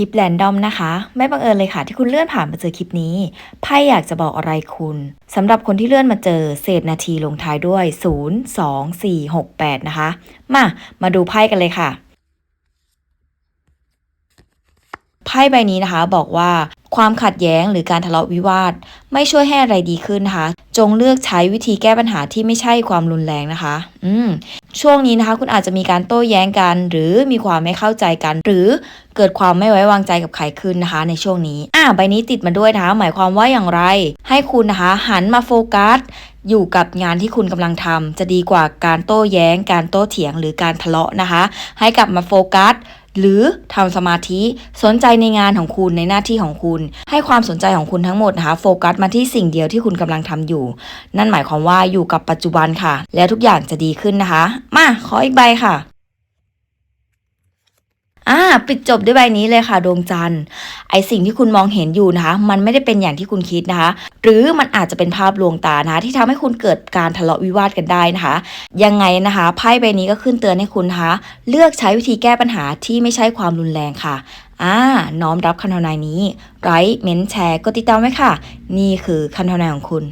ลิปแรนดอมนะคะ ไม่บังเอิญเลยค่ะที่คุณเลื่อนผ่านมาเจอคลิปนี้ไพ่อยากจะบอกอะไรคุณสำหรับคนที่เลื่อนมาเจอเศษนาทีลงท้ายด้วย 0 2 4 6 8 นะคะ มา มาดูไพ่กันเลยค่ะไพ่ใบนี้นะคะบอกว่า ความขัดแย้งหรือการทะเลาะวิวาท ไม่ช่วยให้อะไรดีขึ้นนะคะ จงเลือกใช้วิธีแก้ปัญหาที่ไม่ใช่ความรุนแรงนะคะ อืม ช่วงนี้นะคะ คุณอาจจะมีการโต้แย้งกัน หรือมีความไม่เข้าใจกัน หรือเกิดความไม่ไว้วางใจกับใครขึ้นนะคะ ในช่วงนี้ อ่าใบนี้ติดมาด้วยนะคะ หมายความว่าอย่างไร ให้คุณนะคะ หันมาโฟกัสอยู่กับงานที่คุณกำลังทำจะดีกว่าการโต้แย้ง การโต้เถียงหรือการทะเลาะนะคะ ให้กลับมาโฟกัส หรือทำสมาธิสนใจในงานของคุณในหน้าที่ของคุณ ให้ความสนใจของคุณทั้งหมดนะคะโฟกัสมาที่สิ่งเดียวที่คุณกำลังทำอยู่ นั่นหมายความว่าอยู่กับปัจจุบันค่ะ แล้วทุกอย่างจะดีขึ้นนะคะ มาขออีกใบค่ะ ปิดจบด้วยใบนี้เลยค่ะดวงจันทร์ไอสิ่งที่คุณมองเห็นอยู่นะคะ มันไม่ได้เป็นอย่างที่คุณคิดนะคะ หรือมันอาจจะเป็นภาพลวงตานะะที่ทำให้คุณเกิดการทะเลาะวิวาทกันได้นะคะ ยังไงนะคะไพ่ใบนี้ก็ขึ้นเตือนให้คุณนะคะเลือกใช้วิธีแก้ปัญหาที่ไม่ใช่ความรุนแรงค่ะอ่าน้อมรับคำทำนายนี้ไลค์เม้นแชร์กดติดตามไว้ค่ะ นี่คือคำทำนายของคุณ